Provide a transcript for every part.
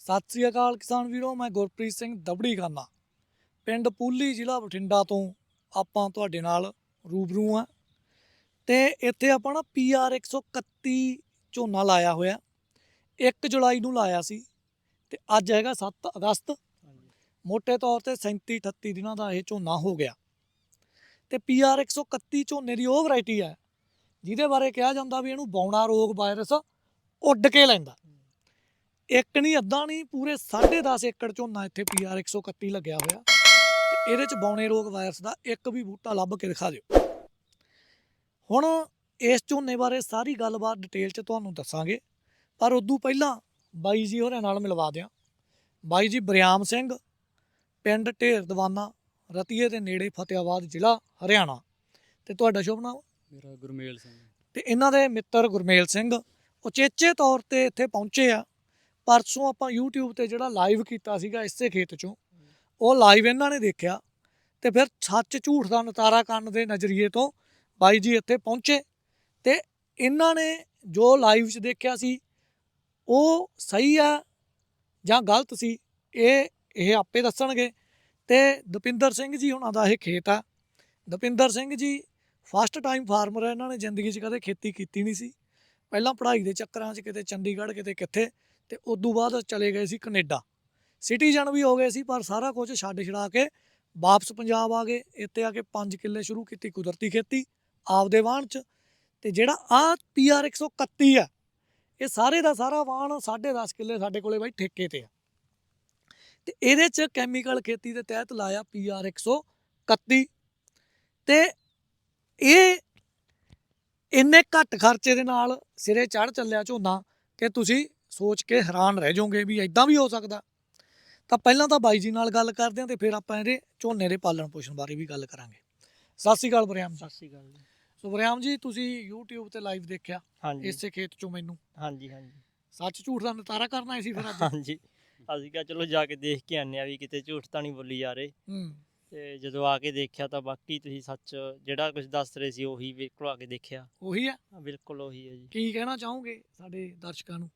ਸਤਿ ਸ੍ਰੀ ਅਕਾਲ ਕਿਸਾਨ ਵੀਰੋ, ਮੈਂ ਗੁਰਪ੍ਰੀਤ ਸਿੰਘ ਦਬੜੀ ਖਾਨਾ ਪਿੰਡ ਪੂਲੀ ਜ਼ਿਲ੍ਹਾ ਬਠਿੰਡਾ ਤੋਂ ਆਪਾਂ ਤੁਹਾਡੇ ਨਾਲ ਰੂਬਰੂ ਆ ਤੇ ਇੱਥੇ ਆਪਾਂ ਨਾ ਪੀਆਰ 131 ਝੋਨਾ ਲਾਇਆ ਹੋਇਆ। 1 ਜੁਲਾਈ ਨੂੰ ਲਾਇਆ ਸੀ ਤੇ ਅੱਜ ਹੈਗਾ 7 ਅਗਸਤ। ਮੋٹے ਤੌਰ ਤੇ 37 38 ਦਿਨਾਂ ਦਾ ਇਹ ਝੋਨਾ ਹੋ ਗਿਆ। ਤੇ ਪੀਆਰ 131 ਝੋਨੇ ਦੀ ਉਹ ਵੈਰਾਈਟੀ ਹੈ, ਜਿਹਦੇ ਬਾਰੇ ਕਿਹਾ ਜਾਂਦਾ ਵੀ ਇਹਨੂੰ ਬੌਣਾ ਰੋਗ ਵਾਇਰਸ ਉੱਡ ਕੇ ਲੈਂਦਾ। ਇੱਕ ਨਹੀਂ ਅੱਧਾ ਨਹੀਂ ਪੂਰੇ 10.5 ਏਕੜ ਝੋਨਾ ਇੱਥੇ ਪੀਆਰ 131 ਲੱਗਿਆ ਹੋਇਆ। ਤੇ ਇਹਦੇ ਚ ਬੌਣੇ ਰੋਗ ਵਾਇਰਸ ਦਾ ਇੱਕ ਵੀ ਬੂਟਾ ਲੱਭ ਕੇ ਦਿਖਾ ਦਿਓ। ਹੁਣ ਇਸ ਝੋਨੇ ਬਾਰੇ ਸਾਰੀ ਗੱਲਬਾਤ ਡਿਟੇਲ ਚ ਤੁਹਾਨੂੰ ਦੱਸਾਂਗੇ। ਪਰ ਉਦੋਂ ਪਹਿਲਾਂ ਬਾਈ ਜੀ ਹੋਰਾਂ ਨਾਲ ਮਿਲਵਾ ਦਿਆਂ। ਬਾਈ ਜੀ ਬਰਿਆਮ ਸਿੰਘ ਪਿੰਡ ਢੇਰ ਦਵਾਨਾ ਰਤੀਏ ਦੇ ਨੇੜੇ ਫਤਿਆਬਾਦ ਜ਼ਿਲ੍ਹਾ ਹਰਿਆਣਾ। ਤੇ ਤੁਹਾਡਾ ਸ਼ੁਭ ਨਾਮ? ਮੇਰਾ ਗੁਰਮੇਲ ਸਿੰਘ। ਤੇ ਇਹਨਾਂ ਦੇ ਮਿੱਤਰ ਗੁਰਮੇਲ ਸਿੰਘ ਉਚੇਚੇ ਤੌਰ ਤੇ ਇੱਥੇ ਪਹੁੰਚੇ ਆ। ਪਰਸੋਂ ਆਪਾਂ YouTube ਤੇ ਜਿਹੜਾ ਲਾਈਵ ਕੀਤਾ ਸੀਗਾ ਇਸੇ ਖੇਤ ਚੋਂ, ਉਹ ਲਾਈਵ ਇਹਨਾਂ ਨੇ ਦੇਖਿਆ ਤੇ ਫਿਰ ਸੱਚ ਝੂਠ ਦਾ ਨਤਾਰਾ ਕਰਨ ਦੇ ਨਜ਼ਰੀਏ ਤੋਂ ਬਾਈ ਜੀ ਇੱਥੇ ਪਹੁੰਚੇ ਤੇ ਇਹਨਾਂ ਨੇ ਜੋ ਲਾਈਵ 'ਚ ਦੇਖਿਆ ਸੀ, ਉਹ ਸਹੀ ਆ ਜਾਂ ਗਲਤ ਸੀ, ਇਹ ਇਹ ਆਪੇ ਦੱਸਣਗੇ ਤੇ ਦਪਿੰਦਰ ਸਿੰਘ ਜੀ ਉਹਨਾਂ ਦਾ ਇਹ ਖੇਤ ਆ। Dapinder Singh ji first time farmer ਹੈ ਇਹਨਾਂ ਨੇ ਜ਼ਿੰਦਗੀ 'ਚ ਕਦੇ ਖੇਤੀ ਕੀਤੀ ਨਹੀਂ ਸੀ। ਪਹਿਲਾਂ ਪੜ੍ਹਾਈ ਦੇ ਚੱਕਰਾਂ 'ਚ ਕਿਤੇ ਚੰਡੀਗੜ੍ਹ ਕਿਤੇ ਕਿੱਥੇ ਤੇ ਤੋਂ ਬਾਅਦ ਚਲੇ ਗਏ ਸੀ ਕੈਨੇਡਾ। ਸਿਟੀਜ਼ਨ ਵੀ ਹੋ ਗਏ ਸੀ, ਪਰ ਸਾਰਾ ਕੁਝ ਛੱਡ ਛੜਾ ਕੇ ਵਾਪਸ ਪੰਜਾਬ ਆ ਗਏ। ਇੱਥੇ ਆ ਕੇ ਪੰਜ ਕਿੱਲੇ ਸ਼ੁਰੂ ਕੀਤੀ ਕੁਦਰਤੀ ਖੇਤੀ ਆਪਦੇ ਵਾਹਣ 'ਚ। ਤੇ ਜਿਹੜਾ ਆ ਪੀਆਰ 131 ਆ ਇਹ ਸਾਰੇ ਦਾ ਸਾਰਾ ਵਾਹਣ 10.5 ਕਿੱਲੇ ਸਾਡੇ ਕੋਲੇ ਬਾਈ ਠੇਕੇ ਤੇ ਆ। ਤੇ ਇਹਦੇ 'ਚ ਕੈਮੀਕਲ ਖੇਤੀ ਦੇ ਤਹਿਤ ਲਾਇਆ ਪੀਆਰ 131 ਤੇ ਇਹ ਇੰਨੇ ਘੱਟ ਖਰਚੇ ਦੇ ਨਾਲ ਸਿਰੇ ਚੜ ਚੱਲਿਆ ਝੋਨਾ, ਕਿ ਤੁਸੀਂ ਸੋਚ ਕੇ ਹੈਰਾਨ ਰਹਿ ਜਾਓਗੇ ਵੀ ਐਦਾਂ ਵੀ ਹੋ ਸਕਦਾ। ਤਾਂ ਪਹਿਲਾਂ ਤਾਂ ਬਾਈ ਜੀ ਨਾਲ ਗੱਲ ਕਰਦੇ ਹਾਂ ਤੇ ਫਿਰ ਆਪਾਂ ਇਹਦੇ ਝੋਨੇ ਦੇ ਪਾਲਣ ਪੋਸ਼ਣ ਬਾਰੇ ਵੀ ਗੱਲ ਕਰਾਂਗੇ। ਸਤਿ ਸ਼੍ਰੀ ਅਕਾਲ ਬਰਿਆਮ ਸਤਿ ਸ਼੍ਰੀ ਅਕਾਲ ਜੀ। ਸੋ ਬਰਿਆਮ ਜੀ ਤੁਸੀਂ YouTube ਤੇ ਲਾਈਵ ਦੇਖਿਆ ਇਸੇ ਖੇਤ ਚੋਂ ਮੈਨੂੰ। ਹਾਂਜੀ ਹਾਂਜੀ। ਸੱਚ ਝੂਠ ਦਾ ਨਤਾਰਾ ਕਰਨਾ ਸੀ ਫਿਰ ਅੱਜ? ਹਾਂਜੀ। ਅਸੀਂ ਕਿਹਾ ਚਲੋ ਜਾ ਕੇ ਦੇਖ ਕੇ ਆਨੇ ਆ ਵੀ ਕਿਤੇ ਝੂਠ ਤਾਂ ਨਹੀਂ ਬੋਲੀ ਜਾ ਰਹੇ। ਹੂੰ। ਤੇ ਜਦੋਂ ਆ ਕੇ ਦੇਖਿਆ ਤਾਂ ਬਾਕੀ ਤੁਸੀਂ ਸੱਚ ਜਿਹੜਾ ਕੁਝ ਦੱਸ ਰਹੇ ਸੀ ਉਹੀ ਬਿਲਕੁਲ ਆ ਕੇ ਦੇਖਿਆ। ਉਹੀ ਆ? ਬਿਲਕੁਲ ਉਹੀ ਹੈ ਜੀ। ਕੀ ਕਹਿਣਾ ਚਾਹੋਗੇ ਸਾਡੇ ਦਰਸ਼ਕਾਂ ਨੂੰ?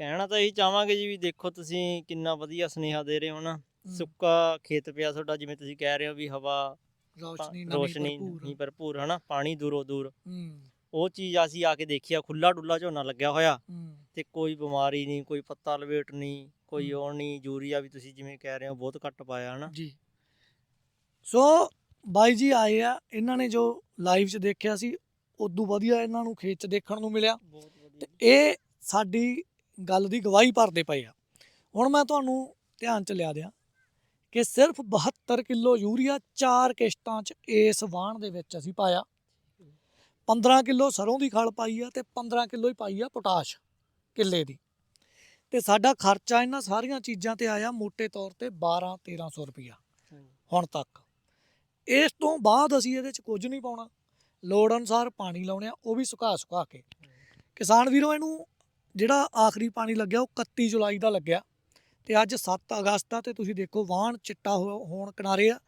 ਕਹਿਣਾ ਤਾਂ ਇਹੀ ਚਾਹਾਂਗੇ ਜੀ ਵੀ ਦੇਖੋ ਤੁਸੀਂ ਕਿੰਨਾ ਵਧੀਆ ਸੁਨੇਹਾ ਦੇ ਰਹੇ ਹੋ ਨਾ। ਸੁੱਕਾ ਖੇਤ ਪਿਆ ਤੁਹਾਡਾ ਜਿਵੇਂ ਤੁਸੀਂ ਕਹਿ ਰਹੇ ਹੋ ਵੀ ਹਵਾ ਰੋਸ਼ਨੀ। ਨਹੀਂ ਭਰਪੂਰ। ਹਨਾ ਪਾਣੀ ਦੂਰੋਂ ਦੂਰ। ਉਹ ਚੀਜ਼ ਅਸੀਂ ਆ ਕੇ ਦੇਖਿਆ ਖੁੱਲਾ ਡੁੱਲਾ ਝੋਨਾ ਲੱਗਿਆ ਹੋਇਆ। ਤੇ ਕੋਈ ਬਿਮਾਰੀ ਨਹੀਂ ਕੋਈ ਪੱਤਾ ਲਵੇਟ ਨਹੀਂ ਕੋਈ। ਉਹ ਨਹੀਂ ਯੂਰੀਆ ਵੀ ਤੁਸੀਂ ਜਿਵੇਂ ਕਹਿ ਰਹੇ ਹੋ ਬਹੁਤ ਘੱਟ ਪਾਇਆ ਹਨਾ। ਜੀ। ਸੋ ਬਾਈ ਜੀ ਆਏ ਆ ਇਹਨਾਂ ਨੇ ਜੋ ਲਾਈਵ 'ਚ ਦੇਖਿਆ ਸੀ ਉਦੋਂ ਵਧੀਆ ਇਹਨਾਂ ਨੂੰ ਖੇਤ 'ਚ ਦੇਖਣ ਨੂੰ ਮਿਲਿਆ। ਬਹੁਤ ਤੇ ਇਹ ਸਾਡੀ ਗੱਲ ਦੀ ਗਵਾਹੀ ਭਰਦੇ ਪਏ ਆ। ਹੁਣ ਮੈਂ ਤੁਹਾਨੂੰ ਧਿਆਨ 'ਚ ਲਿਆ ਦਿਆਂ ਕਿ ਸਿਰਫ 72 ਕਿਲੋ ਯੂਰੀਆ ਚਾਰ ਕਿਸ਼ਤਾਂ 'ਚ ਇਸ ਵਾਹਣ ਦੇ ਵਿੱਚ ਅਸੀਂ ਪਾਇਆ। 15 ਕਿਲੋ ਸਰੋਂ ਦੀ ਖਲ ਪਾਈ ਆ ਤੇ 15 ਕਿਲੋ ਹੀ ਪਾਈ ਆ ਪੋਟਾਸ਼ ਕਿੱਲੇ ਦੀ। ਤੇ ਸਾਡਾ ਖਰਚਾ ਇਹਨਾਂ ਸਾਰੀਆਂ ਚੀਜ਼ਾਂ ਤੇ ਆਇਆ ਮੋٹے ਤੌਰ ਤੇ 12 1300 ਰੁਪਇਆ ਹੁਣ ਤੱਕ। ਇਸ ਤੋਂ ਬਾਅਦ ਅਸੀਂ ਇਹਦੇ 'ਚ ਕੁਝ ਨਹੀਂ ਪਾਉਣਾ। ਲੋੜ ਅਨੁਸਾਰ ਪਾਣੀ ਲਾਉਣੇ ਆ, ਉਹ ਵੀ ਸੁਕਾ ਸੁਕਾ ਕੇ। ਕਿਸਾਨ ਵੀਰੋ, ਇਹਨੂੰ ਜਿਹੜਾ ਆਖਰੀ ਪਾਣੀ ਲੱਗਿਆ ਉਹ 31 ਜੁਲਾਈ ਦਾ ਲੱਗਿਆ ਤੇ ਅੱਜ 7 ਅਗਸਤ ਆ ਤੇ ਤੁਸੀਂ ਦੇਖੋ ਵਾਹਣ ਚਿੱਟਾ ਹੋ- ਹੋਣ ਕਿਨਾਰੇ ਆ,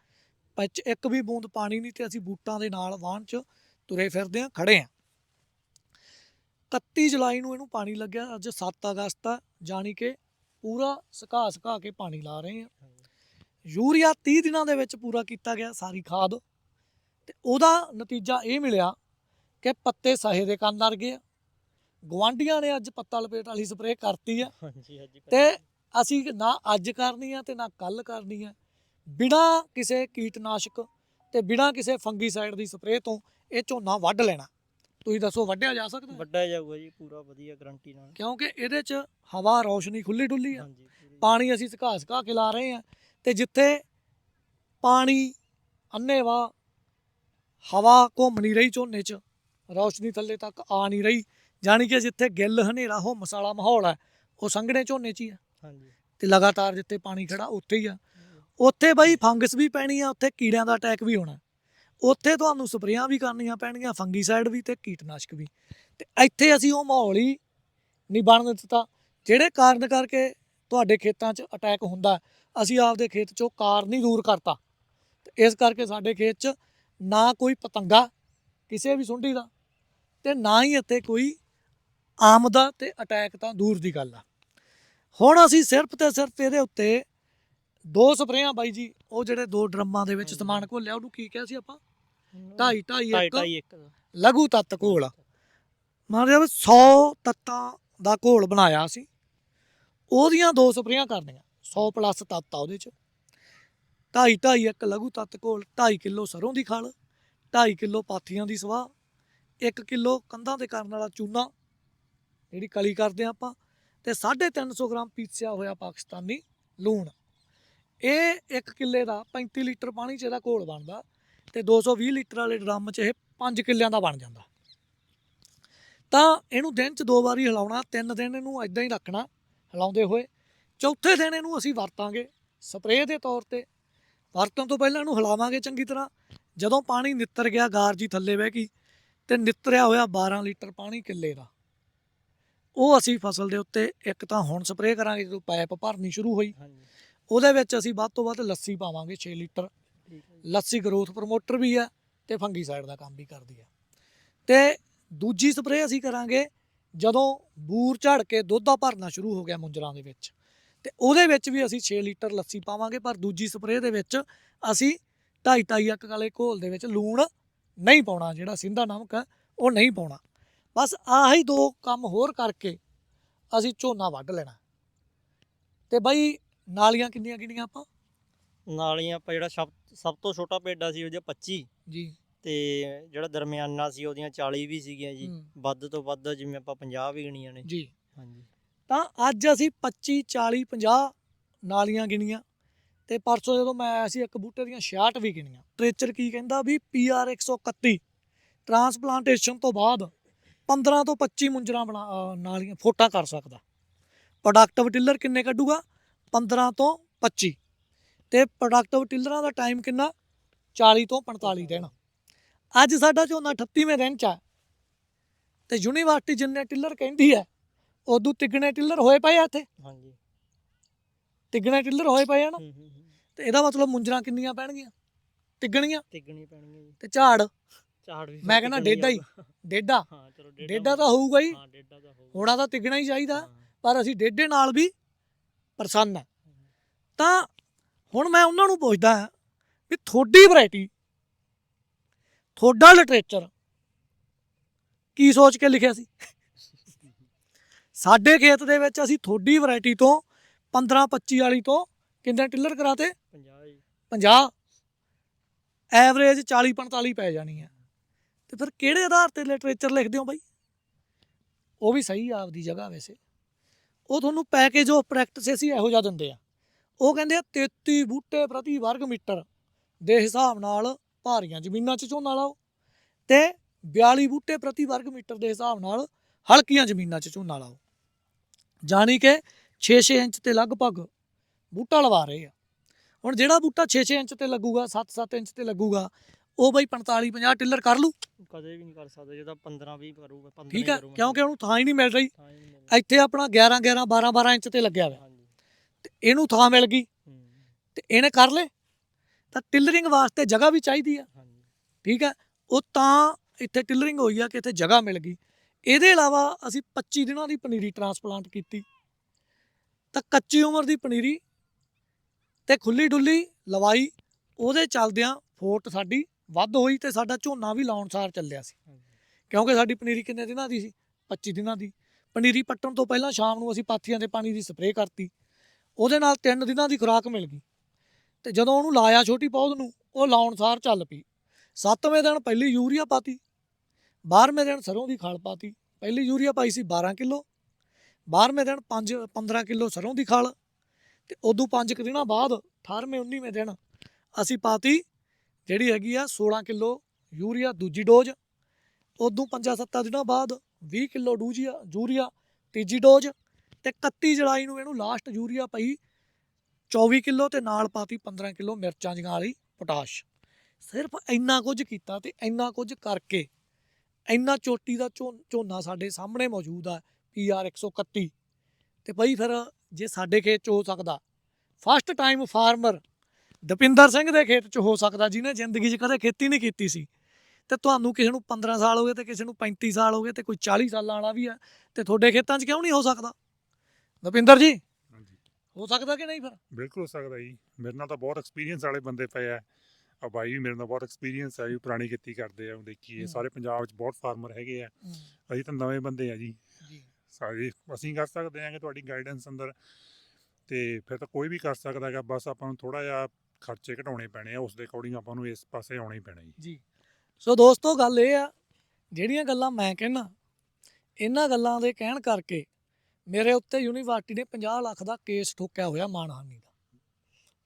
ਵਿੱਚ ਇੱਕ ਵੀ ਬੂੰਦ ਪਾਣੀ ਨਹੀਂ ਤੇ ਅਸੀਂ ਬੂਟਾਂ ਦੇ ਨਾਲ ਵਾਹਣ 'ਚ ਤੁਰੇ ਫਿਰਦੇ ਆ, ਖੜੇ ਆ। 31 ਜੁਲਾਈ ਨੂੰ ਇਹਨੂੰ ਪਾਣੀ ਲੱਗਿਆ, ਅੱਜ 7 ਅਗਸਤ ਆ, ਜਾਣੀ ਕਿ ਪੂਰਾ ਸੁਕਾ ਸੁਕਾ ਕੇ ਪਾਣੀ ਲਾ ਰਹੇ ਆ। ਯੂਰੀਆ 30 ਦਿਨਾਂ ਦੇ ਵਿੱਚ ਪੂਰਾ ਕੀਤਾ ਗਿਆ ਸਾਰੀ ਖਾਦ ਤੇ ਉਹਦਾ ਨਤੀਜਾ ਇਹ ਮਿਲਿਆ ਕਿ ਪੱਤੇ ਸਹੇ ਦੇ ਕੰਨ ਅਰ ਗਏ ਆ। ਗਵਾਂਢੀਆਂ ਨੇ ਅੱਜ ਪੱਤਾ ਲਪੇਟ ਵਾਲੀ ਸਪਰੇਅ ਕਰਤੀ ਆ। ਹਾਂਜੀ ਹਾਂਜੀ ਤੇ ਅਸੀਂ ਨਾ ਅੱਜ ਕਰਨੀ ਆ ਤੇ ਨਾ ਕੱਲ ਕਰਨੀ ਆ। ਬਿਨਾ ਕਿਸੇ ਕੀਟਨਾਸ਼ਕ ਤੇ ਬਿਨਾ ਕਿਸੇ ਫੰਗੀਸਾਈਡ ਦੀ ਸਪਰੇਅ ਤੋਂ ਇਹ ਝੋਨਾ ਵੱਢ ਲੈਣਾ। ਤੁਸੀਂ ਦੱਸੋ ਵੱਢਿਆ ਜਾ ਸਕਦਾ? ਵੱਡਾ ਜਾਊਗਾ ਜੀ ਪੂਰਾ ਵਧੀਆ ਗਾਰੰਟੀ ਨਾਲ। ਕਿਉਂਕਿ ਇਹਦੇ 'ਚ ਹਵਾ ਰੌਸ਼ਨੀ ਖੁੱਲੀ ਡੁੱਲੀ ਆ। ਹਾਂਜੀ ਪੂਰੀ। ਪਾਣੀ ਅਸੀਂ ਸੁਕਾ ਸੁਕਾ ਕੇ ਲਾ ਰਹੇ ਆ। ਤੇ ਜਿੱਥੇ ਪਾਣੀ ਅੰਨੇਵਾ ਹਵਾ ਘੁੰਮ ਨਹੀਂ ਰਹੀ ਝੋਨੇ 'ਚ ਰੌਸ਼ਨੀ ਥੱਲੇ ਤੱਕ ਆ ਨਹੀਂ ਰਹੀ ਜਾਣੀ ਕਿ ਜਿੱਥੇ ਗਿੱਲ ਹਨੇਰਾ ਹੋ ਮਸਾਲਾ ਮਾਹੌਲ ਹੈ ਉਹ ਸੰਘਣੇ ਝੋਨੇ 'ਚ ਹੀ ਆ ਹਾਂਜੀ। ਤੇ ਲਗਾਤਾਰ ਜਿੱਥੇ ਪਾਣੀ ਖੜਾ ਉੱਥੇ ਹੀ ਆ। ਉੱਥੇ ਬਈ ਫੰਗਸ ਵੀ ਪੈਣੀ ਆ ਉੱਥੇ ਕੀੜਿਆਂ ਦਾ ਅਟੈਕ ਵੀ ਹੋਣਾ। ਉੱਥੇ ਤੁਹਾਨੂੰ ਸਪਰੇਆਂ ਵੀ ਕਰਨੀਆਂ ਪੈਣਗੀਆਂ ਫੰਗੀਸਾਈਡ ਵੀ ਤੇ ਕੀਟਨਾਸ਼ਕ ਵੀ। ਤੇ ਇੱਥੇ ਅਸੀਂ ਉਹ ਮਾਹੌਲ ਹੀ ਨਹੀਂ ਬਣਨ ਦਿੱਤਾ ਜਿਹੜੇ ਕਾਰਨ ਕਰਕੇ ਤੁਹਾਡੇ ਖੇਤਾਂ 'ਚ ਅਟੈਕ ਹੁੰਦਾ ਅਸੀਂ ਆਪਦੇ ਖੇਤ 'ਚੋਂ ਕਾਰਨ ਹੀ ਦੂਰ ਕਰਤਾ। ਤੇ ਇਸ ਕਰਕੇ ਸਾਡੇ ਖੇਤ 'ਚ ਨਾ ਕੋਈ ਪਤੰਗਾ ਕਿਸੇ ਵੀ ਸੁੰਡੀ ਦਾ ਤੇ ਨਾ ਹੀ ਇੱਥੇ ਕੋਈ ਆਮਦਾ ਤੇ ਅਟੈਕ ਤਾਂ ਦੂਰ ਦੀ ਗੱਲ ਆ ਹੁਣ ਅਸੀਂ ਸਿਰਫ ਤੇ ਸਿਰਫ ਇਹਦੇ ਉੱਤੇ ਦੋ ਸਪਰੇਆਂ ਬਾਈ ਜੀ ਉਹ ਜਿਹੜੇ ਦੋ ਡਰਮਾਂ ਦੇ ਵਿੱਚ। ਸਮਾਨ ਘੋਲਿਆ ਉਹਨੂੰ ਕੀ ਕਿਹਾ ਸੀ ਆਪਾਂ ਢਾਈ ਢਾਈ ਢਾਈ ਇੱਕ ਢਾਈ ਇੱਕ ਦਾ। ਲਘੂ ਤੱਤ ਘੋਲ ਮਤਲਬ 100 ਤੱਤਾਂ ਦਾ ਘੋਲ ਬਣਾਇਆ ਸੀ ਉਹਦੀਆਂ ਦੋ ਸਪਰੇਆਂ ਕਰਨੀਆਂ 100 ਪਲੱਸ ਤੱਤ ਆ ਉਹਦੇ ਚ ਢਾਈ ਢਾਈ ਇੱਕ ਲਘੂ ਤੱਤ ਘੋਲ 2.5 ਕਿਲੋ ਸਰੋਂ ਦੀ ਖਲ 2.5 ਕਿਲੋ ਪਾਥੀਆਂ ਦੀ ਸਵਾਹ 1 ਕਿਲੋ ਕੰਧਾਂ ਤੇ ਕਰਨ ਵਾਲਾ ਚੂਨਾ ਜਿਹੜੀ ਕਲੀ ਕਰਦੇ ਆ ਆਪਾਂ, ਤੇ 350 ਗ੍ਰਾਮ ਪੀਸਿਆ ਹੋਇਆ ਪਾਕਿਸਤਾਨੀ ਲੂਣ। ਇਹ 1 ਕਿੱਲੇ ਦਾ 35 ਲੀਟਰ ਪਾਣੀ ਚ ਇਹਦਾ ਘੋਲ ਬਣਦਾ ਤੇ 220 ਲੀਟਰ ਵਾਲੇ ਡਰਮ 'ਚ ਇਹ 5 ਕਿੱਲਿਆਂ ਦਾ ਬਣ ਜਾਂਦਾ। ਤਾਂ ਇਹਨੂੰ ਦਿਨ 'ਚ ਦੋ ਵਾਰੀ ਹਿਲਾਉਣਾ, ਤਿੰਨ ਦਿਨ ਇਹਨੂੰ ਇਦਾਂ ਹੀ ਰੱਖਣਾ, ਹਿਲਾਉਂਦੇ ਹੋਏ। ਚੌਥੇ ਦਿਨ ਇਹਨੂੰ ਅਸੀਂ ਵਰਤਾਂਗੇ ਸਪਰੇਅ ਦੇ ਤੌਰ ਤੇ। ਵਰਤਣ ਤੋਂ ਪਹਿਲਾਂ ਇਹਨੂੰ ਹਿਲਾਵਾਂਗੇ ਚੰਗੀ ਤਰ੍ਹਾਂ। ਜਦੋਂ ਪਾਣੀ ਨਿੱਤਰ ਗਿਆ ਗਾਰ ਜੀ ਥੱਲੇ ਬਹਿ ਗਈ ਤੇ ਨਿੱਤਰਿਆ ਹੋਇਆ 12 ਲੀਟਰ ਪਾਣੀ ਕਿੱਲੇ ਦਾ। ਉਹ ਅਸੀਂ ਫਸਲ ਦੇ ਉੱਤੇ ਇੱਕ ਤਾਂ ਹੁਣ ਸਪਰੇਅ ਕਰਾਂਗੇ ਜਦੋਂ ਪਾਈਪ ਭਰਨੀ ਸ਼ੁਰੂ ਹੋਈ। ਉਹਦੇ ਵਿੱਚ ਅਸੀਂ ਵੱਧ ਤੋਂ ਵੱਧ ਲੱਸੀ ਪਾਵਾਂਗੇ 6 ਲੀਟਰ। ਲੱਸੀ ਗਰੋਥ ਪ੍ਰਮੋਟਰ ਵੀ ਆ ਤੇ ਫੰਗੀਸਾਈਡ ਦਾ ਕੰਮ ਵੀ ਕਰਦੀ ਆ ਤੇ ਦੂਜੀ ਸਪਰੇਅ ਅਸੀਂ ਕਰਾਂਗੇ ਜਦੋਂ ਬੂਰ ਝੜ ਕੇ ਦੁੱਧਾ ਭਰਨਾ ਸ਼ੁਰੂ ਹੋ ਗਿਆ ਮੁੰਜਰਾਂ ਦੇ ਵਿੱਚ। ਤੇ ਉਹਦੇ ਵਿੱਚ ਵੀ ਅਸੀਂ 6 ਲੀਟਰ ਲੱਸੀ ਪਾਵਾਂਗੇ ਪਰ ਦੂਜੀ ਸਪਰੇਅ ਦੇ ਵਿੱਚ ਅਸੀਂ ਢਾਈ ਢਾਈ ਅੱਕ ਵਾਲੇ ਘੋਲ ਦੇ ਵਿੱਚ ਲੂਣ ਨਹੀਂ ਪਾਉਣਾ ਜਿਹੜਾ ਸਿੰਧਾ ਨਮਕ ਉਹ ਨਹੀਂ ਪਾਉਣਾ। ਬਸ ਆਹੀ ਦੋ ਕੰਮ ਹੋਰ ਕਰਕੇ ਅਸੀਂ ਝੋਨਾ ਵੱਢ ਲੈਣਾ। ਤੇ ਬਾਈ ਨਾਲੀਆਂ ਕਿੰਨੀਆਂ ਕਿੰਨੀਆਂ ਆਪਾਂ? ਨਾਲੀਆਂ ਆਪਾਂ ਜਿਹੜਾ ਸਭ ਸਭ ਤੋਂ ਛੋਟਾ ਪੇਡਾ ਸੀ ਉਹਦੇ 25 ਜੀ। ਤੇ ਜਿਹੜਾ ਦਰਮਿਆਨਾ ਸੀ ਉਹਦੀਆਂ 40 ਵੀ ਸੀਗੀਆਂ ਜੀ। ਹੂੰ। ਵੱਧ ਤੋਂ ਵੱਧ ਜਿਵੇਂ ਆਪਾਂ 50 ਵੀ ਗਣੀਆਂ ਨੇ। ਜੀ। ਹਾਂਜੀ। ਤਾਂ ਅੱਜ ਅਸੀਂ 25 40 50 ਨਾਲੀਆਂ ਗਿਣੀਆਂ। ਤੇ ਪਰਸੋਂ ਜਦੋਂ ਮੈਂ ਆਇਆ ਸੀ ਇੱਕ ਬੂਟੇ ਦੀਆਂ 66 ਵੀ ਗਿਣੀਆਂ। ਟ੍ਰੇਚਰ ਕੀ ਕਹਿੰਦਾ ਵੀ PR 131 ਟਰਾਂਸਪਲਾਂਟੇਸ਼ਨ ਤੋਂ ਬਾਅਦ 15 ਤੋਂ 25 ਮੁੰਜਰਾ ਬਣਾ ਅਹ ਨਾਲੀਆਂ ਫੋਟਾਂ ਕਰ ਸਕਦਾ। ਪ੍ਰੋਡਕਟਿਵ ਟਿਲਰ ਕਿੰਨੇ ਕੱਢੂਗਾ? 15 ਤੋਂ 25 ਤੇ ਪ੍ਰੋਡਕਟਿਵ ਟਿਲਰਾਂ ਦਾ ਟਾਈਮ ਕਿੰਨਾ? 40 ਤੋਂ 45 ਦਿਨ। ਅੱਜ ਸਾਡਾ ਝੋਨਾ 38ਵੇਂ ਦਿਨ ਚ ਹੈ ਤੇ ਯੂਨੀਵਰਸਿਟੀ ਜਿੰਨੇ ਟਿਲਰ ਕਹਿੰਦੀ ਹੈ ਉਦੋਂ ਤਿੱਗਣੇ ਟਿੱਲਰ ਹੋਏ ਪਏ ਆ ਇੱਥੇ। ਹਾਂਜੀ। ਤਿੱਗਣੇ ਟਿੱਲਰ ਹੋਏ ਪਏ ਆ ਨਾ। ਤੇ ਇਹਦਾ ਮਤਲਬ ਮੁੰਜਰਾਂ ਕਿੰਨੀਆਂ ਪੈਣਗੀਆਂ? ਤਿੱਗਣੀਆਂ। ਤਿੱਗਣੀ ਪੈਣਗੀਆਂ ਜੀ। ਤੇ ਝਾੜ। ਝਾੜ ਵੀ ਮੈਂ ਕਹਿੰਦਾ ਡੇਢਾ ਹੀ। ਡੇਢਾ। ਹਾਂ ਚਲੋ ਡੇਢਾ ਤਾਂ ਹੋਊਗਾ ਹੀ। ਹਾਂ ਡੇਢਾ ਤਾਂ ਹੋਊਗਾ। ਹੋਣਾ ਤਾਂ ਤਿੱਗਣਾ ਹੀ ਚਾਹੀਦਾ। ਹਾਂ। ਪਰ ਅਸੀਂ ਡੇਢੇ ਨਾਲ ਵੀ ਪ੍ਰਸੰਨ ਆ। ਤਾਂ ਹੁਣ ਮੈਂ ਉਹਨਾਂ ਨੂੰ ਪੁੱਛਦਾ ਹਾਂ ਵੀ ਤੁਹਾਡੀ ਵੈਰਾਈਟੀ ਤੁਹਾਡਾ ਲਿਟਰੇਚਰ ਕੀ ਸੋਚ ਕੇ ਲਿਖਿਆ ਸੀ? ਸਾਡੇ ਖੇਤ ਦੇ ਵਿੱਚ ਅਸੀਂ ਤੁਹਾਡੀ ਵੈਰਾਈਟੀ ਤੋਂ 15 25 ਵਾਲੀ ਤੋਂ ਕਿੰਨੇ ਟਿੱਲਰ ਕਰਾਤੇ? 50 ਜੀ 50 ਐਵਰੇਜ 40 45 ਪੈ ਜਾਣੀ ਹੈ ਤੇ ਫਿਰ ਕਿਹੜੇ ਆਧਾਰ ਤੇ ਲਿਟਰੇਚਰ ਲਿਖਦੇ ਹੋ ਬਾਈ? ਉਹ ਵੀ ਸਹੀ ਆ ਆਪਦੀ ਜਗ੍ਹਾ ਵੈਸੇ। ਉਹ ਤੁਹਾਨੂੰ ਪੈਕੇਜ ਆਫ ਪ੍ਰੈਕਟਿਸ ਅਸੀਂ ਇਹੋ ਜਿਹਾ ਦਿੰਦੇ ਆ। ਉਹ ਕਹਿੰਦੇ ਆ 33 ਬੂਟੇ ਪ੍ਰਤੀ ਵਰਗ ਮੀਟਰ ਦੇ ਹਿਸਾਬ ਨਾਲ ਭਾਰੀਆਂ ਜ਼ਮੀਨਾਂ 'ਚ ਝੋਨਾ ਲਾਓ ਤੇ 42 ਬੂਟੇ ਪ੍ਰਤੀ ਵਰਗ ਮੀਟਰ ਦੇ ਹਿਸਾਬ ਨਾਲ ਹਲਕੀਆਂ ਜ਼ਮੀਨਾਂ 'ਚ ਝੋਨਾ ਲਾਓ। ਜਾਣੀ ਕਿ 6-6 ਇੰਚ ਤੇ ਲਗਭਗ ਬੂਟਾ ਲਵਾ ਰਹੇ ਆ। ਹੁਣ ਜਿਹੜਾ ਬੂਟਾ 6-6 ਇੰਚ ਤੇ ਲੱਗੂਗਾ 7-7 ਇੰਚ ਤੇ ਲੱਗੂਗਾ ਉਹ ਬਈ 45-50 ਟਿੱਲਰ ਕਰ ਲੂ ਕਦੇ ਵੀ ਨਹੀਂ ਕਰ ਸਕਦਾ ਜਿਹਦਾ 15 20 ਕਰੂਗਾ 15 ਠੀਕ ਹੈ ਕਿਉਂਕਿ ਉਹਨੂੰ ਥਾਂ ਹੀ ਨਹੀਂ ਮਿਲ ਰਹੀ। ਇੱਥੇ ਆਪਣਾ 11-11 12-12 ਇੰਚ ਤੇ ਲੱਗਿਆ ਹੋਇਆ। ਤੇ ਇਹਨੂੰ ਥਾਂ ਮਿਲ ਗਈ। ਤੇ ਇਹਨੇ ਕਰ ਲੇ ਤਾਂ ਟਿਲਰਿੰਗ ਵਾਸਤੇ ਜਗ੍ਹਾ ਵੀ ਚਾਹੀਦੀ ਆ। ਠੀਕ ਹੈ ਉਹ ਤਾਂ ਇੱਥੇ ਟਿਲਰਿੰਗ ਹੋਈ ਆ ਕਿ ਇੱਥੇ ਜਗ੍ਹਾ ਮਿਲ ਗਈ। ਇਹਦੇ ਇਲਾਵਾ ਅਸੀਂ 25 ਦਿਨਾਂ ਦੀ ਪਨੀਰੀ ਟਰਾਂਸਪਲਾਂਟ ਕੀਤੀ। ਤਾਂ ਕੱਚੀ ਉਮਰ ਦੀ ਪਨੀਰੀ ਤੇ ਖੁੱਲੀ ਡੁੱਲੀ ਲਵਾਈ। ਉਹਦੇ ਚੱਲਦਿਆਂ ਫੋਟ ਸਾਡੀ ਵੱਧ ਹੋਈ ਤੇ ਸਾਡਾ ਝੋਨਾ ਵੀ ਲਾਉਣ ਸਾਰ ਚੱਲਿਆ ਸੀ। ਕਿਉਂਕਿ ਸਾਡੀ ਪਨੀਰੀ ਕਿੰਨੇ ਦਿਨਾਂ ਦੀ ਸੀ? 25 ਦਿਨਾਂ ਦੀ। ਪਨੀਰੀ ਪੱਟਣ ਤੋਂ ਪਹਿਲਾਂ ਸ਼ਾਮ ਨੂੰ ਅਸੀਂ ਪਾਥੀਆਂ ਦੇ ਪਾਣੀ ਦੀ ਸਪਰੇਅ ਕਰਤੀ। ਉਹਦੇ ਨਾਲ 3 ਦਿਨਾਂ ਦੀ ਖੁਰਾਕ ਮਿਲ ਗਈ। ਤੇ ਜਦੋਂ ਉਹਨੂੰ ਲਾਇਆ ਛੋਟੀ ਪੌਦ ਨੂੰ ਉਹ ਲਾਉਣ ਸਾਰ ਚੱਲ ਪਈ। 7ਵੇਂ ਦਿਨ ਪਹਿਲੀ ਯੂਰੀਆ ਪਾਤੀ। 12ਵੇਂ ਦਿਨ ਸਰੋਂ ਦੀ ਖਲ ਪਾਤੀ। ਪਹਿਲੀ ਯੂਰੀਆ ਪਾਈ ਸੀ 12 ਕਿਲੋ। 12ਵੇਂ ਦਿਨ 5 15 ਕਿਲੋ ਸਰੋਂ ਦੀ ਖਲ। ਤੇ ਉਦੋਂ 5 ਕੁ ਦਿਨਾਂ ਬਾਅਦ 18ਵੇਂ 19ਵੇਂ ਦਿਨ ਅਸੀਂ ਪਾਤੀ ਜਿਹੜੀ ਹੈਗੀ ਆ 16 ਕਿਲੋ ਯੂਰੀਆ ਦੂਜੀ ਡੋਜ਼, ਉਦੋਂ 5-7 ਦਿਨਾਂ ਬਾਅਦ 20 ਕਿਲੋ ਡੂਜੀਆ ਯੂਰੀਆ ਤੀਜੀ ਡੋਜ਼ ਤੇ 31 ਜੁਲਾਈ ਨੂੰ ਇਹਨੂੰ ਲਾਸਟ ਯੂਰੀਆ ਪਈ 24 ਕਿਲੋ ਤੇ ਨਾਲ ਪਾਤੀ 15 ਕਿਲੋ ਮਿਰਚਾਂ ਜੀਆਂ ਵਾਲੀ ਪੋਟਾਸ਼। ਸਿਰਫ ਇੰਨਾ ਕੁਝ ਕੀਤਾ ਤੇ ਇੰਨਾ ਕੁਝ ਕਰਕੇ ਇੰਨਾ ਚੋਟੀ ਦਾ ਝੋ- ਝੋਨਾ ਸਾਡੇ ਸਾਹਮਣੇ ਮੌਜੂਦ ਆ ਪੀਆਰ 131 ਤੇ ਬਈ ਫਿਰ ਜੇ ਸਾਡੇ ਖੇਤ ਚ ਹੋ ਸਕਦਾ first time farmer Dapinder Singh ਦੇ ਖੇਤ ਚ ਹੋ ਸਕਦਾ ਜਿਹਨੇ ਜ਼ਿੰਦਗੀ 'ਚ ਕਦੇ ਖੇਤੀ ਨਹੀਂ ਕੀਤੀ ਸੀ। ਤੇ ਤੁਹਾਨੂੰ ਕਿਸੇ ਨੂੰ 15 ਸਾਲ ਹੋ ਗਏ ਤੇ ਕਿਸੇ ਨੂੰ 35 ਸਾਲ ਹੋ ਗਏ ਤੇ ਕੋਈ 40 ਸਾਲਾਂ ਵਾਲਾ ਵੀ ਆ ਤੇ ਤੁਹਾਡੇ ਖੇਤਾਂ 'ਚ ਕਿਉਂ ਨਹੀਂ ਹੋ ਸਕਦਾ? ਦਪਿੰਦਰ ਜੀ ਹੋ ਸਕਦਾ ਕਿ ਨਹੀਂ ਫਿਰ? ਬਿਲਕੁਲ ਹੋ ਸਕਦਾ ਜੀ। ਮੇਰੇ ਨਾਲ ਤਾਂ ਬਹੁਤ ਐਕਸਪੀਰੀਅੰਸ ਵਾਲੇ ਬੰਦੇ ਪਏ ਆ। ਆ ਬਾਈ ਵੀ ਮੇਰੇ ਨਾਲ ਬਹੁਤ ਐਕਸਪੀਰੀਅੰਸ ਹੈ ਜੀ ਪੁਰਾਣੀ ਖੇਤੀ ਕਰਦੇ ਆ ਦੇਖੀਏ ਹੂੰ। ਸਾਰੇ ਪੰਜਾਬ 'ਚ ਬਹੁਤ ਫਾਰਮਰ ਹੈਗੇ ਆ। ਅਸੀਂ ਤਾਂ ਨਵੇਂ ਬੰਦੇ ਆ ਜੀ। ਜੀ। ਸਾਰੇ ਅਸੀਂ ਕਰ ਸਕਦੇ ਕਿ ਤੁਹਾਡੀ ਗਾਈਡੈਂਸ ਅੰਦਰ। ਤੇ ਫਿਰ ਤਾਂ ਕੋਈ ਵੀ ਕਰ ਸਕਦਾ ਹੈਗਾ ਬਸ ਆਪਾਂ ਨੂੰ ਥੋੜਾ ਜਿਹਾ ਖਰਚੇ ਘਟਾਉਣੇ ਪੈਣੇ ਆ, ਉਸ ਦੇ ਅਕੋਰਡਿੰਗ ਆਪਾਂ ਨੂੰ ਇਸ ਪਾਸੇ ਆਉਣਾ ਹੀ ਪੈਣਾ ਜੀ। ਜੀ। ਸੋ ਦੋਸਤੋ, ਗੱਲ ਇਹ ਆ, ਜਿਹੜੀਆਂ ਗੱਲਾਂ ਮੈਂ ਕਹਿਣਾ ਇਹਨਾਂ ਗੱਲਾਂ ਦੇ ਕਹਿਣ ਕਰਕੇ ਮੇਰੇ ਉੱਤੇ ਯੂਨੀਵਰਸਿਟੀ ਨੇ 50 ਲੱਖ ਦਾ ਕੇਸ ਠੋਕਿਆ ਹੋਇਆ ਮਾਨਹਾਨੀ ਦਾ।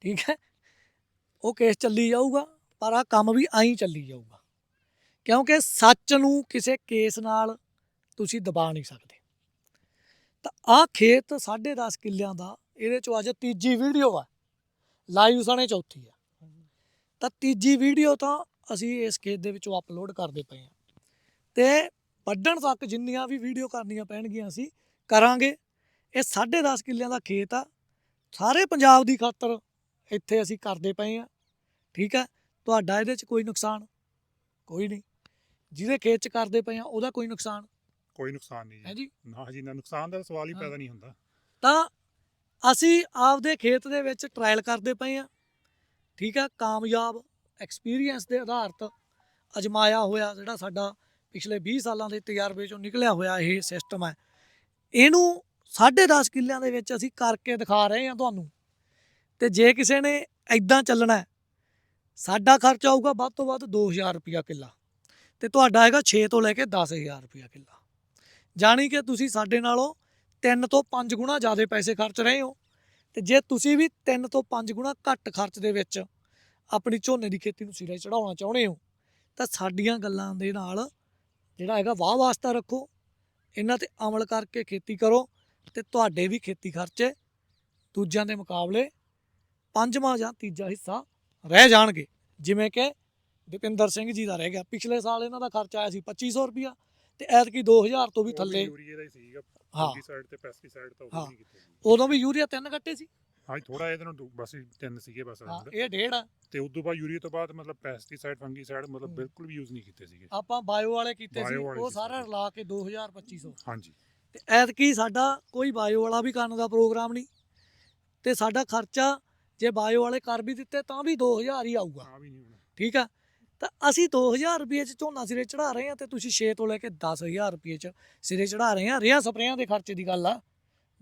ਠੀਕ ਹੈ? ਉਹ ਕੇਸ ਚੱਲੀ ਜਾਊਗਾ, ਪਰ ਆ ਕੰਮ ਵੀ ਆਈ ਚੱਲੀ ਜਾਊਗਾ। ਕਿਉਂਕਿ ਸੱਚ ਨੂੰ ਕਿਸੇ ਕੇਸ ਨਾਲ ਤੁਸੀਂ ਦਬਾ ਨਹੀਂ ਸਕਦੇ। ਤਾਂ ਆ ਖੇਤ 10.5 ਕਿੱਲਿਆਂ ਦਾ, ਇਹਦੇ ਚੋਂ ਅੱਜ ਤੀਜੀ ਵੀਡੀਓ ਆ। ਲਾਈਵ ਸਣੇ ਚੌਥੀ ਆ। ਤਾਂ ਤੀਜੀ ਵੀਡੀਓ ਤਾਂ ਅਸੀਂ ਇਸ ਖੇਤ ਦੇ ਵਿੱਚੋਂ ਅਪਲੋਡ ਕਰਦੇ ਪਏ ਹਾਂ ਤੇ ਵੱਢਣ ਤੱਕ ਜਿੰਨੀਆਂ ਵੀ ਵੀਡੀਓ ਕਰਨੀਆਂ ਪੈਣਗੀਆਂ ਅਸੀਂ ਕਰਾਂਗੇ। ਇਹ 10.5 ਕਿੱਲਿਆਂ ਦਾ ਖੇਤ ਆ। ਸਾਰੇ ਪੰਜਾਬ ਦੀ ਖਾਤਰ ਇੱਥੇ ਅਸੀਂ ਕਰਦੇ ਪਏ ਆ। ਠੀਕ ਹੈ ਤੁਹਾਡਾ ਇਹਦੇ 'ਚ ਕੋਈ ਨੁਕਸਾਨ? ਕੋਈ ਨਹੀਂ। ਜਿਹਦੇ ਖੇਤ 'ਚ ਕਰਦੇ ਪਏ ਆ ਉਹਦਾ ਕੋਈ ਨੁਕਸਾਨ? ਕੋਈ ਨੁਕਸਾਨ ਨਹੀਂ ਹੈ ਜੀ? ਨਾ ਜੀ ਨਾ ਨੁਕਸਾਨ ਦਾ ਸਵਾਲ ਹਾਂ। ਪੈਦਾ ਨਹੀਂ ਹੁੰਦਾ। ਤਾਂ ਅਸੀਂ ਆਪਦੇ ਖੇਤ ਦੇ ਵਿੱਚ ਟ੍ਰਾਇਲ ਕਰਦੇ ਪਏ ਆ ਠੀਕ ਹੈ ਕਾਮਯਾਬ ਐਕਸਪੀਰੀਅੰਸ ਦੇ ਆਧਾਰਿਤ ਅਜਮਾਇਆ ਹੋਇਆ ਜਿਹੜਾ ਸਾਡਾ ਪਿਛਲੇ 20 ਸਾਲਾਂ ਦੇ ਤਜਰਬੇ ਚੋਂ ਨਿਕਲਿਆ ਹੋਇਆ ਇਹ ਸਿਸਟਮ ਹੈ। ਇਹਨੂੰ 10.5 ਕਿੱਲਿਆਂ ਦੇ ਵਿੱਚ ਅਸੀਂ ਕਰਕੇ ਦਿਖਾ ਰਹੇ ਹਾਂ ਤੁਹਾਨੂੰ। ਤੇ ਜੇ ਕਿਸੇ ਨੇ ਐਦਾਂ ਚੱਲਣਾ ਸਾਡਾ ਖਰਚ ਆਊਗਾ ਵੱਧ ਤੋਂ ਵੱਧ 2000 ਰੁਪਿਆ ਕਿੱਲਾ। ਤੇ ਤੁਹਾਡਾ ਹੈਗਾ 6 ਤੋਂ ਲੈ ਕੇ 10000 ਰੁਪਿਆ ਕਿੱਲਾ। ਜਾਣੀ ਕਿ ਤੁਸੀਂ ਸਾਡੇ ਨਾਲੋਂ 3 ਤੋਂ 5 ਗੁਣਾ ਜ਼ਿਆਦਾ ਪੈਸੇ ਖਰਚ ਰਹੇ ਹੋ। ਤੇ ਜੇ ਤੁਸੀਂ ਵੀ 3 ਤੋਂ 5 ਗੁਣਾ ਘੱਟ ਖਰਚ ਦੇ ਵਿੱਚ ਆਪਣੀ ਝੋਨੇ ਦੀ ਖੇਤੀ ਨੂੰ ਸਿਰੇ ਚੜਾਉਣਾ ਚਾਹੁੰਦੇ ਹੋ ਤਾਂ ਸਾਡੀਆਂ ਗੱਲਾਂ ਦੇ ਨਾਲ ਜਿਹੜਾ ਹੈਗਾ ਵਾਹ ਵਾਸਤਾ ਰੱਖੋ। ਇਹਨਾਂ ਤੇ ਅਮਲ ਕਰਕੇ ਖੇਤੀ ਕਰੋ ਤੇ ਤੁਹਾਡੇ ਵੀ ਖੇਤੀ ਖਰਚੇ ਦੂਜਿਆਂ ਦੇ ਮੁਕਾਬਲੇ ਪੰਜਵਾਂ ਜਾਂ ਤੀਜਾ ਹਿੱਸਾ ਰਹਿ ਜਾਣਗੇ। ਜਿਵੇਂ ਕਿ ਵਿਪਿੰਦਰ ਸਿੰਘ ਜੀ ਦਾ ਰਹਿ ਗਿਆ। ਪਿਛਲੇ ਸਾਲ ਇਹਨਾਂ ਦਾ ਖਰਚਾ ਆਇਆ ਸੀ 2500 ਰੁਪਿਆ ਤੇ ਐਤਕੀ 2000 ਤੋਂ ਵੀ ਥੱਲੇ ਹੀ। ਸੀਗਾ ਹਾਂ ਸਾਈਡ ਤੇ ਪੈਸਟੀਸਾਈਡ ਤਾਂ ਹਾਂ। ਉਹ ਨਹੀਂ ਕੀਤੇ ਉਦੋਂ ਵੀ ਯੂਰੀਆ ਤਿੰਨ ਕੱਟੇ ਸੀ। ਹਾਂ ਥੋੜਾ ਇਹਦੇ ਨੂੰ ਬਸ ਹੀ ਤਿੰਨ ਸੀਗੇ ਬਸ ਹਾਂ ਅੰਦਰ। ਇਹ ਡੇਢ ਆ। ਤੇ ਉਸ ਤੋਂ ਬਾਅਦ ਯੂਰੀਆ ਤੋਂ ਬਾਅਦ ਮਤਲਬ ਪੈਸਟੀਸਾਈਡ ਫੰਗੀਸਾਈਡ ਮਤਲਬ ਹੂੰ। ਬਿਲਕੁਲ ਵੀ ਯੂਜ਼ ਨਹੀਂ ਕੀਤੇ ਸੀਗੇ। ਆਪਾਂ ਬਾਇਓ ਵਾਲੇ ਕੀਤੇ ਸੀ Bio ਵਾਲੇ ਉਹ ਕੀਤੇ ਸਾਰਾ ਸੀ। ਰਲਾ ਕੇ 2000 2500 ਹਾਂਜੀ। ਤੇ ਐਤਕੀ ਸਾਡਾ ਕੋਈ ਬਾਇਓ ਵਾਲਾ ਵੀ ਕਰਨ ਦਾ ਪ੍ਰੋਗਰਾਮ ਨਹੀਂ। ਤੇ ਸਾਡਾ ਖਰਚਾ ਜੇ ਬਾਇਓ ਵਾਲੇ ਕਰ ਵੀ ਦਿੱਤੇ ਤਾਂ ਵੀ 2000 ਹੀ ਆਊਗਾ। ਆ ਵੀ ਨਹੀਂ ਹੋਣਾ। ਠੀਕ ਆ? ਤਾਂ ਅਸੀਂ 2000 ਰੁਪਏ ਚ ਝੋਨਾ ਸਿਰੇ ਚੜਾ ਰਹੇ ਹਾਂ ਤੇ ਤੁਸੀਂ 6 ਤੋਂ ਲੈ ਕੇ 10000 ਰੁਪਏ ਚ ਸਿਰੇ ਚੜਾ ਰਹੇ ਹਾਂ, ਰੇਹਾਂ ਸਪਰੇਆਂ ਦੇ ਖਰਚੇ ਦੀ ਗੱਲ ਆ,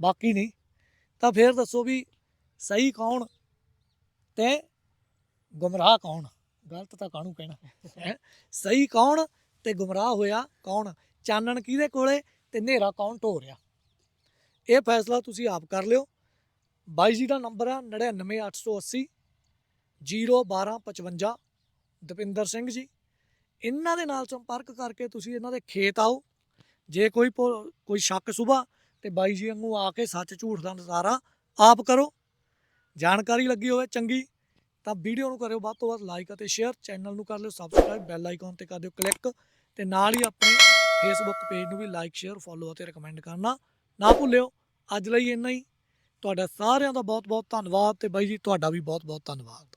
ਬਾਕੀ ਨਹੀਂ। ਤਾਂ ਫੇਰ ਦੱਸੋ ਵੀ ਸਹੀ ਕੌਣ ਤੇ ਗੁੰਮਰਾਹ ਕੌਣ? ਗਲਤ ਤਾਂ ਕਾਹਨੂੰ ਕਹਿਣਾ? ਹੈਂ? ਸਹੀ ਕੌਣ ਤੇ ਗੁੰਮਰਾਹ ਹੋਇਆ ਕੌਣ? ਚਾਨਣ ਕਿਹਦੇ ਕੋਲੇ ਤੇ ਹਨੇਰਾ ਕੌਣ ਢੋ ਰਿਹਾ? ਇਹ ਫੈਸਲਾ ਤੁਸੀਂ ਆਪ ਕਰ ਲਿਓ। ਬਾਈ ਜੀ ਦਾ ਨੰਬਰ ਆ 99880 01255 ਦਪਿੰਦਰ ਸਿੰਘ ਜੀ, ਇਹਨਾਂ ਦੇ ਨਾਲ ਸੰਪਰਕ ਕਰਕੇ ਤੁਸੀਂ ਇਹਨਾਂ ਦੇ ਖੇਤ ਆਓ। ਜੇ ਕੋਈ ਭੁ- ਕੋਈ ਸ਼ੱਕ ਸੁਭਾ ਤੇ ਬਾਈ ਜੀ ਵਾਂਗੂ ਆ ਕੇ ਸੱਚ ਝੂਠ ਦਾ ਨਜ਼ਾਰਾ ਆਪ ਕਰੋ। ਜਾਣਕਾਰੀ ਲੱਗੀ ਹੋਵੇ ਚੰਗੀ, ਤਾਂ ਵੀਡੀਓ ਨੂੰ ਕਰਿਓ ਵੱਧ ਤੋਂ ਵੱਧ ਲਾਈਕ ਅਤੇ ਸ਼ੇਅਰ ਚੈਨਲ ਨੂੰ ਕਰ ਲਿਓ ਸਬਸਕ੍ਰਾਈਬ ਬੈਲ ਆਈਕਨ ਤੇ ਕਰ ਦਿਓ ਕਲਿੱਕ ਤੇ ਨਾਲ ਹੀ ਆਪਣੇ ਫੇਸਬੁੱਕ ਪੇਜ ਨੂੰ ਵੀ ਲਾਈਕ ਸ਼ੇਅਰ ਫੋਲੋ ਅਤੇ ਰეკਮੈਂਡ ਕਰਨਾ ਨਾ ਭੁੱਲਿਓ। ਅੱਜ ਲਈ ਇੰਨਾ ਹੀ। ਤੁਹਾਡਾ ਸਾਰਿਆਂ ਦਾ ਬਹੁਤ ਬਹੁਤ ਧੰਨਵਾਦ ਤੇ ਬਾਈ ਜੀ, ਤੁਹਾਡਾ ਵੀ ਬਹੁਤ ਬਹੁਤ ਧੰਨਵਾਦ।